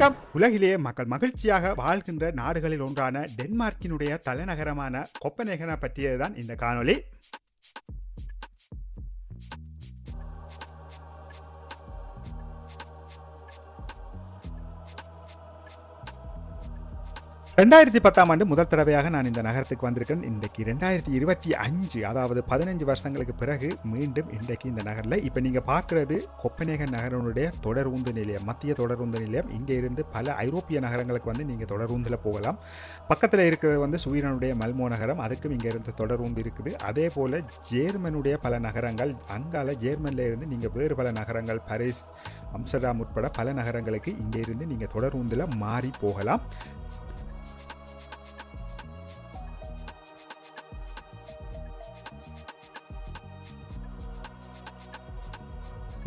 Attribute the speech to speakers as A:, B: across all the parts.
A: வணக்கம். உலகிலேயே மக்கள் மகிழ்ச்சியாக வாழ்கின்ற நாடுகளில் ஒன்றான டென்மார்க்கினுடைய தலைநகரமான கொப்பநேகனா பற்றியதுதான் இந்த காணொளி. ரெண்டாயிரத்தி பத்தாம் ஆண்டு முதல் தடவையாக நான் இந்த நகரத்துக்கு வந்திருக்கேன் இன்றைக்கு ரெண்டாயிரத்தி இருபத்தி அஞ்சு அதாவது பதினஞ்சு வருஷங்களுக்கு பிறகு மீண்டும் இன்றைக்கு இந்த நகரில். இப்போ நீங்கள் பார்க்குறது கொப்பநேகன் நகரனுடைய தொடரூந்து நிலையம் மத்திய தொடரூந்து நிலையம். இங்கே இருந்து பல ஐரோப்பிய நகரங்களுக்கு வந்து நீங்கள் தொடர்வுந்தில் போகலாம். பக்கத்தில் இருக்கிறது வந்து ஸ்வீடனுடைய மல்மோ நகரம். அதுக்கும் இங்கே இருந்து தொடர்வுந்து இருக்குது. அதே போல் ஜேர்மனுடைய பல நகரங்கள் அங்கால ஜேர்மனில் இருந்து நீங்கள் வேறு பல நகரங்கள் பரிஸ் அம்ஸ்டர்டாம் உட்பட பல நகரங்களுக்கு இங்கே இருந்து நீங்கள் தொடரூந்தில் மாறி போகலாம்.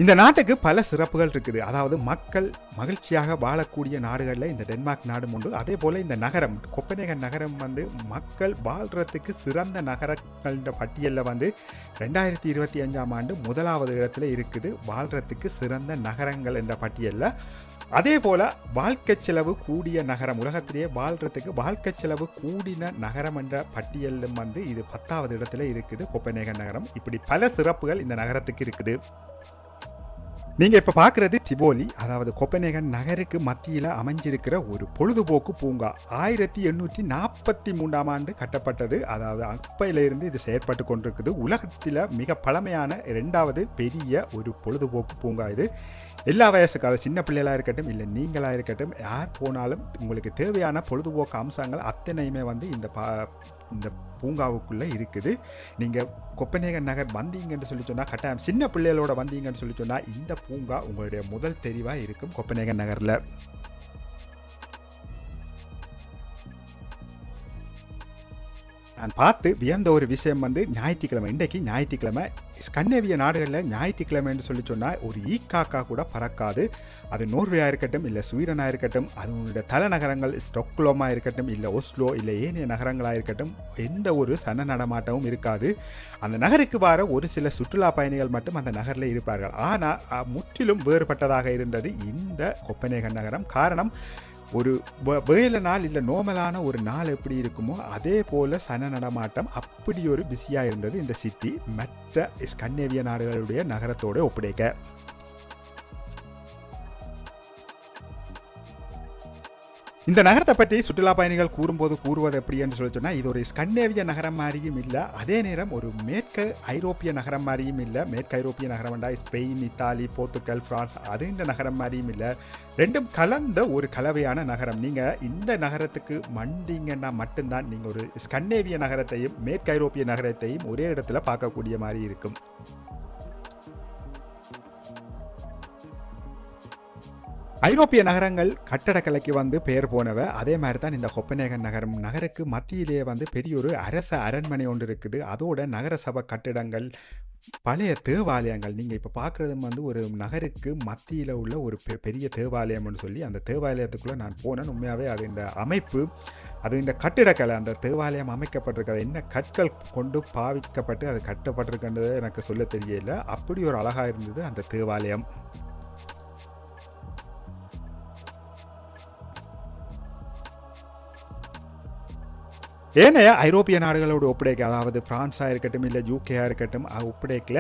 A: இந்த நாட்டுக்கு பல சிறப்புகள் இருக்குது. அதாவது மக்கள் மகிழ்ச்சியாக வாழக்கூடிய நாடுகளில் இந்த டென்மார்க் நாடும் உண்டு. அதே போல் இந்த நகரம் கொப்பநேகன் நகரம் வந்து மக்கள் வாழ்கிறதுக்கு சிறந்த நகரங்கள்ன்ற பட்டியலில் வந்து ரெண்டாயிரத்தி இருபத்தி அஞ்சாம் ஆண்டு முதலாவது இடத்துல இருக்குது. வாழ்கிறதுக்கு சிறந்த நகரங்கள் என்ற பட்டியலில். அதே போல் வாழ்க்கை செலவு கூடிய நகரம் உலகத்திலேயே வாழ்கிறதுக்கு வாழ்க்கை செலவு கூடின நகரம் என்ற பட்டியலும் வந்து இது பத்தாவது இடத்துல இருக்குது. கொப்பநேகன் நகரம். இப்படி பல சிறப்புகள் இந்த நகரத்துக்கு இருக்குது. நீங்க இப்ப பாக்குறது திவோலி அதாவது கொப்பநேகன் நகருக்கு மத்தியில அமைஞ்சிருக்கிற ஒரு பொழுதுபோக்கு பூங்கா. ஆயிரத்தி எண்ணூற்றி நாற்பத்தி மூன்றாம் ஆண்டு கட்டப்பட்டது. அதாவது அப்பையிலிருந்து இது செயற்பட்டு கொண்டிருக்குது. உலகத்தில் மிக பழமையான இரண்டாவது பெரிய ஒரு பொழுதுபோக்கு பூங்கா இது. எல்லா வயசுக்காக சின்ன பிள்ளைகளாக இருக்கட்டும் இல்லை நீங்களாக இருக்கட்டும் யார் போனாலும் உங்களுக்கு தேவையான பொழுதுபோக்கு அம்சங்கள் அத்தனையுமே வந்து இந்த பா இந்த பூங்காவுக்குள்ளே இருக்குது. நீங்கள் கொப்பநேகன் நகர் வந்தீங்கன்னு சொல்லி சொன்னால் கட்டாயம் சின்ன பிள்ளைகளோட வந்தீங்கன்னு சொல்லி சொன்னால் இந்த பூங்கா உங்களுடைய முதல் தெரிவாக இருக்கும் கொப்பநேகன் நகரில். நான் பார்த்து வியந்த ஒரு விஷயம் வந்து ஞாயிற்றுக்கிழமை. இன்றைக்கு ஞாயிற்றுக்கிழமை. ஸ்கண்டேவிய நாடுகளில் ஞாயிற்றுக்கிழமைன்னு சொல்லி சொன்னால் ஒரு ஈ காக்கா கூட பறக்காது. அது நோர்வேயாக இருக்கட்டும் இல்லை ஸ்வீடனாக இருக்கட்டும் அதனுடைய தலைநகரங்கள் ஸ்டொக்லோமாக இருக்கட்டும் இல்லை ஒஸ்லோ இல்லை ஏனைய நகரங்களாக இருக்கட்டும் எந்த ஒரு சன நடமாட்டமும் இருக்காது. அந்த நகருக்கு வர ஒரு சில சுற்றுலா பயணிகள் மட்டும் அந்த நகரில் இருப்பார்கள். ஆனால் முற்றிலும் வேறுபட்டதாக இருந்தது இந்த கொப்பநேகன் நகரம். காரணம் ஒரு வேலை நாள் இல்லை நோமலான ஒரு நாள் எப்படி இருக்குமோ அதே போல் சன நடமாட்டம் அப்படி ஒரு பிஸியாக இருந்தது இந்த சிட்டி மற்ற ஸ்கண்டேவிய நாடுகளுடைய நகரத்தோடு ஒப்படைக்க. இந்த நகரத்தை பற்றி சுற்றுலா பயணிகள் கூறும்போது கூறுவது எப்படி என்று சொல்லி சொன்னால் இது ஒரு ஸ்கண்டேவிய நகரம் மாதிரியும் இல்லை. அதே நேரம் ஒரு மேற்கு ஐரோப்பிய நகரம் மாதிரியும் இல்லை. மேற்கு ஐரோப்பிய நகரம் ஸ்பெயின் இத்தாலி போர்த்துக்கல் பிரான்ஸ் அது இந்த நகரம் மாதிரியும் இல்லை. ரெண்டும் கலந்த ஒரு கலவையான நகரம். நீங்கள் இந்த நகரத்துக்கு மண்டிங்கன்னா மட்டும்தான் நீங்கள் ஒரு ஸ்கண்டேவிய நகரத்தையும் மேற்கு ஐரோப்பிய நகரத்தையும் ஒரே இடத்துல பார்க்கக்கூடிய மாதிரி இருக்கும். ஐரோப்பிய நகரங்கள் கட்டடக்கலைக்கு வந்து பெயர் போனவ அதே மாதிரி தான் இந்த கொப்பநேகன் நகரம் நகருக்கு மத்தியிலேயே வந்து பெரிய ஒரு அரச அரண்மனை ஒன்று இருக்குது. அதோட நகரசபை கட்டிடங்கள் பழைய தேவாலயங்கள். நீங்கள் இப்போ பார்க்குறது வந்து ஒரு நகருக்கு மத்தியில் உள்ள ஒரு பெ பெரிய தேவாலயம்னு சொல்லி அந்த தேவாலயத்துக்குள்ளே நான் போனேன். உண்மையாகவே அது இந்த அமைப்பு அது இந்த கட்டிடக்கலை அந்த தேவாலயம் அமைக்கப்பட்டிருக்கிறது. என்ன கற்கள் கொண்டு பாவிக்கப்பட்டு அது கட்டப்பட்டிருக்கின்றது எனக்கு சொல்ல தெரியல. அப்படி ஒரு அழகாக இருந்தது அந்த தேவாலயம். ஏனைய ஐரோப்பிய நாடுகளோடு ஒப்படைக்க அதாவது பிரான்ஸாக இருக்கட்டும் இல்லை யூகேயாக இருக்கட்டும் ஒப்படைக்கில்.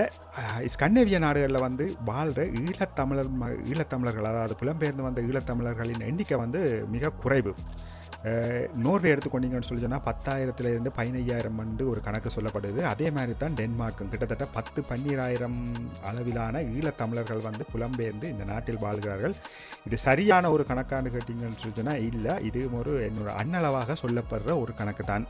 A: ஸ்கண்டேவிய நாடுகளில் வந்து வாழ்கிற ஈழத்தமிழர் ஈழத்தமிழர்கள் அதாவது புலம்பெயர்ந்து வந்த ஈழத்தமிழர்களின் எண்ணிக்கை வந்து மிக குறைவு. நோர்வே எடுத்துக்கொண்டீங்கன்னு சொல்லி சொன்னால் பத்தாயிரத்துலேருந்து பதினையாயிரம் ஆண்டு ஒரு கணக்கு சொல்லப்படுது. அதே மாதிரி தான் டென்மார்க்கும். கிட்டத்தட்ட பத்து பன்னீராயிரம் அளவிலான ஈழத்தமிழர்கள் வந்து புலம்பெயர்ந்து இந்த நாட்டில் வாழ்கிறார்கள். இது சரியான ஒரு கணக்கான்னு கேட்டிங்கன்னு சொல்லி சொன்னால் இல்லை. இது ஒரு என்னோட அன்னளவாக சொல்லப்படுற ஒரு கணக்கு தான்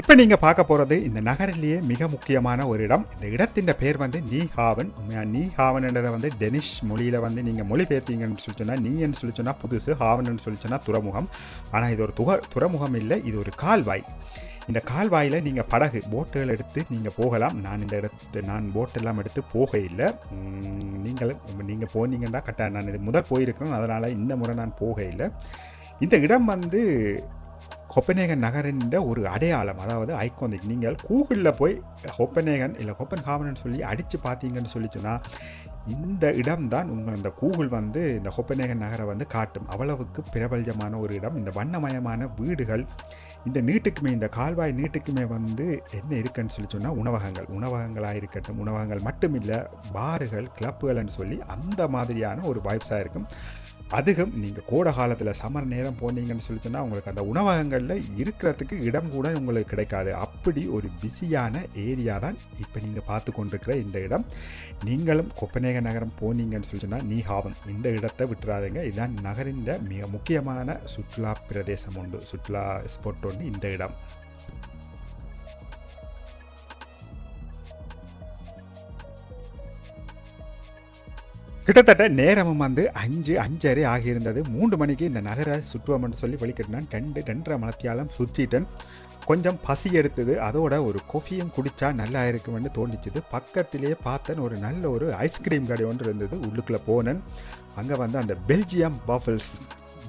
A: இப்போ நீங்கள் பார்க்க போகிறது இந்த நகரிலேயே மிக முக்கியமான ஒரு இடம். இந்த இடத்தின் பேர் வந்து நீ ஹாவன் உண்மையாக நீ ஹாவன்ன்றதை வந்து டெனிஷ் மொழியில் வந்து நீங்கள் மொழிபெயர்த்தீங்கன்னு சொல்லி சொன்னால் நீன்னு சொல்லி சொன்னால் புதுசு ஹாவன்னு சொல்லி சொன்னால் துறைமுகம். ஆனால் இது ஒரு துக துறைமுகம் இல்லை இது ஒரு கால்வாய். இந்த கால்வாயில் நீங்கள் படகு போட்டுகள் எடுத்து நீங்கள் போகலாம். நான் இந்த இடத்து நான் போட்டெல்லாம் எடுத்து போக இல்லை நீங்கள் நீங்கள் போனீங்கன்னா கரெக்டாக நான் இது முதல் போயிருக்கிறேன் அதனால் இந்த முறை நான் போக இல்லை இந்த இடம் வந்து கொப்பனேகன் நகரின் ஒரு அடையாளம் அதாவது ஐகோனிக் நீங்கள் கூகுளில் போய் கொப்பனேகன் இல்லை கொப்பன் ஹாவன் சொல்லி அடித்து பார்த்தீங்கன்னு சொல்லி சொன்னால் இந்த இடம்தான் உங்கள் இந்த கூகுள் வந்து இந்த கொப்பநேகன் நகரை வந்து காட்டும். அவ்வளவுக்கு பிரபல்யமான ஒரு இடம். இந்த வண்ணமயமான வீடுகள் இந்த நீட்டுக்குமே இந்த கால்வாய் நீட்டுக்குமே வந்து என்ன இருக்குன்னு சொல்லி சொன்னால் உணவகங்கள். உணவகங்களாக இருக்கட்டும் உணவகங்கள் மட்டும் இல்லை பாருகள் கிளப்புகள்னு சொல்லி அந்த மாதிரியான ஒரு வைப்ஸாக இருக்கும். அதுவும் நீங்கள் கோட காலத்தில் சமர் நேரம் போனீங்கன்னு சொல்லி சொன்னால் உங்களுக்கு அந்த உணவகங்களில் இருக்கிறதுக்கு இடம் கூட உங்களுக்கு கிடைக்காது. அப்படி ஒரு பிஸியான ஏரியா தான் இப்போ நீங்கள் பார்த்து கொண்டிருக்கிற இந்த இடம். நீங்களும் கொப்பநேக நகரம் போனீங்கன்னு சொல்லி சொன்னால் நீஹாவன் இந்த இடத்தை விட்டுறாதீங்க. இதுதான் நகரின் மிக முக்கியமான சுற்றுலா பிரதேசம் உண்டு. சுற்றுலா ஸ்பாட் உண்டு இந்த இடம். கிட்டத்தட்ட நேரமும் வந்து அஞ்சு அஞ்சரை ஆகியிருந்தது. மூன்று மணிக்கு இந்த நகரை சுற்றுவோம்னு சொல்லி வழிகட்டினான். ரெண்டு ரெண்டரை மலத்தியாலம் சுற்றிட்டேன் கொஞ்சம் பசி எடுத்தது. அதோட ஒரு கொஃபியும் குடிச்சா நல்லா இருக்கும்னு தோணிச்சுது பக்கத்திலேயே பார்த்தேன் ஒரு நல்ல ஒரு ஐஸ்கிரீம் கடை ஒன்று இருந்தது. உள்ளுக்குள்ளே போனேன். அங்கே வந்து அந்த பெல்ஜியம் பஃபல்ஸ்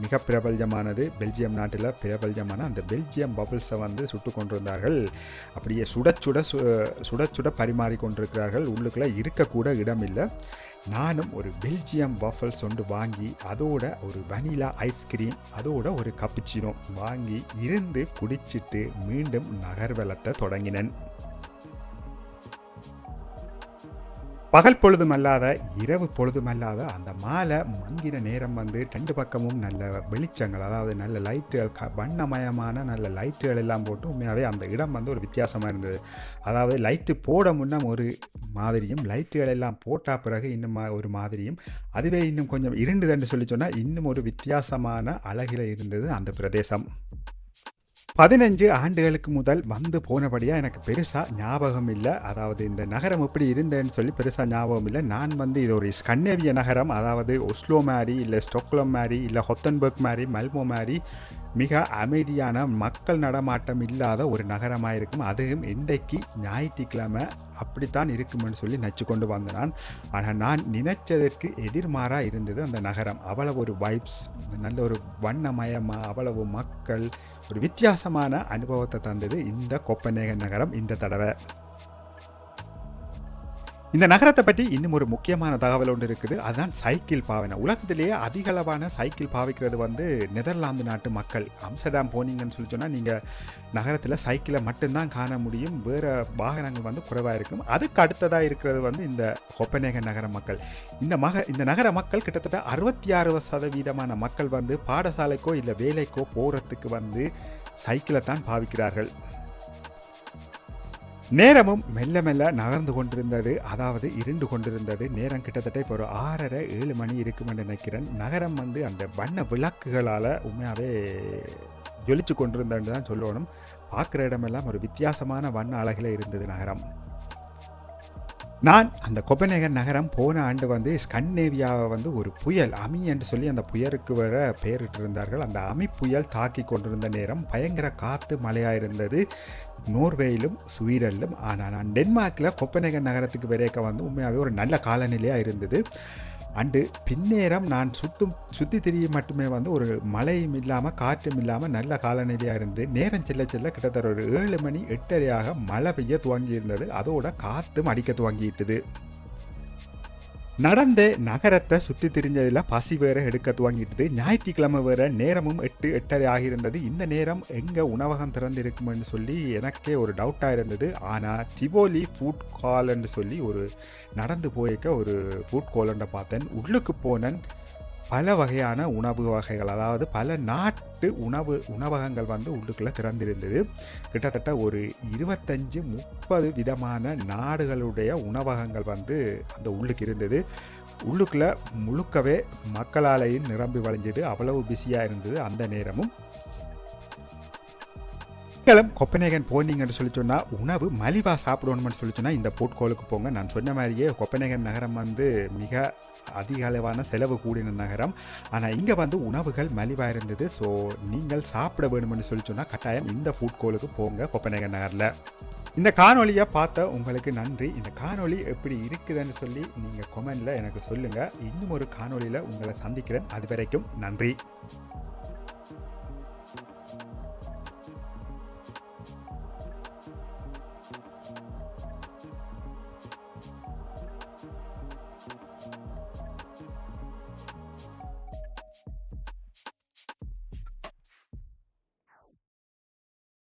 A: மிக பிரபல்யமானது. பெல்ஜியம் நாட்டில் பிரபல்யமான அந்த பெல்ஜியம் பபிள்ஸை வந்து சுட்டு கொண்டிருந்தார்கள். அப்படியே சுட சுட சு- சுட சுட பரிமாறி கொண்டிருக்கிறார்கள். உள்ளுக்குள்ளே இருக்கக்கூட இடமில்லை. நானும் ஒரு பெல்ஜியம் வாஃபல்ஸ் ஒன்று வாங்கி அதோட ஒரு வனிலா ஐஸ்கிரீம் அதோட ஒரு கப்புச்சினோ வாங்கி இருந்து குடிச்சிட்டு மீண்டும் நகர்வலத்தை தொடங்கினேன். பகல் பொழுதும் அல்லாத இரவு பொழுதும் அல்லாத அந்த மாலை மங்கின நேரம் வந்து ரெண்டு பக்கமும் நல்ல வெளிச்சங்கள் அதாவது நல்ல லைட்டுகள் க வண்ணமயமான நல்ல லைட்டுகள் எல்லாம் போட்டு உண்மையாகவே அந்த இடம் வந்து ஒரு வித்தியாசமாக இருந்தது. அதாவது லைட்டு போட முன்னம் ஒரு மாதிரியும் லைட்டுகள் எல்லாம் போட்டால் பிறகு இன்னும் ஒரு மாதிரியும் அதுவே இன்னும் கொஞ்சம் இருண்டுதுன்னு சொல்லி சொன்னால் இன்னும் ஒரு வித்தியாசமான அழகில் இருந்தது அந்த பிரதேசம். பதினஞ்சு ஆண்டுகளுக்கு முதல் வந்து போனபடியாக எனக்கு பெருசாக ஞாபகம் இல்லை. அதாவது இந்த நகரம் எப்படி இருந்தேன்னு சொல்லி பெருசாக ஞாபகம் இல்லை. நான் வந்து இது ஒரு ஸ்கண்டேவிய நகரம். அதாவது ஒஸ்லோ மாதிரி இல்லை ஸ்டொக்லம் மாதிரி இல்லை ஹொத்தன்பர்க் மாதிரி மல்மோ மாதிரி மிக அமைதியான மக்கள் நடமாட்டம் இல்லாத ஒரு நகரமாக இருக்கும் அதுவும் இன்றைக்கு ஞாயிற்றுக்கிழமை அப்படித்தான் இருக்கும்னு சொல்லி நச்சு கொண்டு வந்த நான் ஆனால் நான் நினைச்சதற்கு எதிர்மாறாக இருந்தது அந்த நகரம். அவ்வளவு ஒரு வைப்ஸ் நல்ல ஒரு வண்ணமயமாக அவ்வளவு மக்கள் ஒரு வித்தியாசமான அனுபவத்தை தந்தது இந்த கொப்பநேகன் நகரம் இந்த தடவை. இந்த நகரத்தை பற்றி இன்னும் ஒரு முக்கியமான தகவல் ஒன்று இருக்குது. அதுதான் சைக்கிள் பாவனை. உலகத்திலேயே அதிக அளவான சைக்கிள் பாவிக்கிறது வந்து நெதர்லாந்து நாட்டு மக்கள். அம்ஸ்டர்டாம் போனீங்கன்னு சொல்லி சொன்னால் நீங்கள் நகரத்தில் சைக்கிளை மட்டும்தான் காண முடியும். வேறு வாகனங்கள் வந்து குறைவாக இருக்கும். அதுக்கு அடுத்ததாக இருக்கிறது வந்து இந்த கொப்பநேகன் நகர மக்கள். இந்த மக இந்த நகர மக்கள் கிட்டத்தட்ட அறுபத்தி ஆறு சதவீதமான மக்கள் வந்து பாடசாலைக்கோ இல்லை வேலைக்கோ போகிறதுக்கு வந்து சைக்கிளை தான் பாவிக்கிறார்கள். நேரமும் மெல்ல மெல்ல நகர்ந்து கொண்டிருந்தது. அதாவது இருண்டு கொண்டிருந்தது. நேரம் கிட்டத்தட்ட இப்போ ஒரு ஆறரை ஏழு மணி இருக்குமென்னு நினைக்கிறேன். நகரம் வந்து அந்த வண்ண விளக்குகளால் உண்மையாகவே ஜொலிச்சு கொண்டிருந்தேன்னு தான் சொல்லணும். பார்க்குற இடமெல்லாம் ஒரு வித்தியாசமான வண்ண அழகில் இருந்தது நகரம். நான் அந்த கொப்பநேகன் நகரம் போன ஆண்டு வந்து ஸ்கண்டேவியாவை வந்து ஒரு புயல் அமி என்று சொல்லி அந்த புயலுக்கு வர பெயரிட்டிருந்தார்கள் அந்த அமி புயல் தாக்கி கொண்டிருந்த நேரம் பயங்கர காற்று மழையாக இருந்தது நோர்வேயிலும் ஸ்வீடனிலும் ஆனால் நான் டென்மார்க்கில் கொப்பநகர் நகரத்துக்கு வரைக்க வந்து உண்மையாகவே ஒரு நல்ல காலநிலையாக இருந்தது. அண்டு பின்னேரம் நான் சுத்தும் சுற்றி திரிய மட்டுமே வந்து ஒரு மழையும் இல்லாமல் காற்றும் இல்லாமல் நல்ல காலநிலையாக இருந்து நேரம் செல்ல செல்ல கிட்டத்தட்ட ஒரு ஏழு மணி எட்டரையாக மழை பெய்ய துவங்கி இருந்தது அதோட காற்றும் அடிக்க துவங்கிட்டது நடந்து நகரத்தை சுற்றி திரிஞ்சதில் பசி வேற எடுக்க துவங்கிட்டு ஞாயிற்றுக்கிழமை வேற நேரமும் எட்டு எட்டரை ஆகியிருந்தது. இந்த நேரம் எங்கே உணவகம் திறந்திருக்கும்னு சொல்லி எனக்கே ஒரு டவுட்டாக இருந்தது. ஆனால் திவோலி ஃபுட் கால்னு சொல்லி ஒரு நடந்து போயிருக்க ஒரு ஃபுட் காலண்டை பார்த்தேன். உள்ளுக்கு போனேன். பல வகையான உணவு வகைகள் அதாவது பல நாட்டு உணவு உணவகங்கள் வந்து உள்ளுக்குள்ளே திறந்திருந்தது. கிட்டத்தட்ட ஒரு இருபத்தஞ்சு முப்பது விதமான நாடுகளுடைய உணவகங்கள் வந்து அந்த உள்ளுக்கு இருந்தது. உள்ளுக்குள்ளே முழுக்கவே மக்களாலையும் நிரம்பி வளைஞ்சது அவ்வளவு பிஸியாக இருந்தது அந்த நேரமும். நீங்களும் கொப்பநேகன் போனீங்கன்னு சொல்லி சொன்னால் உணவு மலிவாக சாப்பிடணும்னு சொல்லி சொன்னால் இந்த போட்கோலுக்கு போங்க. நான் சொன்ன மாதிரியே கொப்பநேகன் நகரம் வந்து மிக அதிக அளவான செலவு கூடின நகரம். ஆனால் இங்கே வந்து உணவுகள் மலிவாக இருந்தது. ஸோ நீங்கள் சாப்பிட வேணும்னு சொல்லி சொன்னால் கட்டாயம் இந்த ஃபுட் கோலுக்கு போங்க கொப்பநேகன் நகரில். இந்த காணொலியை பார்த்த உங்களுக்கு நன்றி. இந்த காணொலி எப்படி இருக்குதுன்னு சொல்லி நீங்கள் கொமெண்டில் எனக்கு சொல்லுங்கள் இன்னும் ஒரு காணொளியில் உங்களை சந்திக்கிறேன். அது வரைக்கும் நன்றி.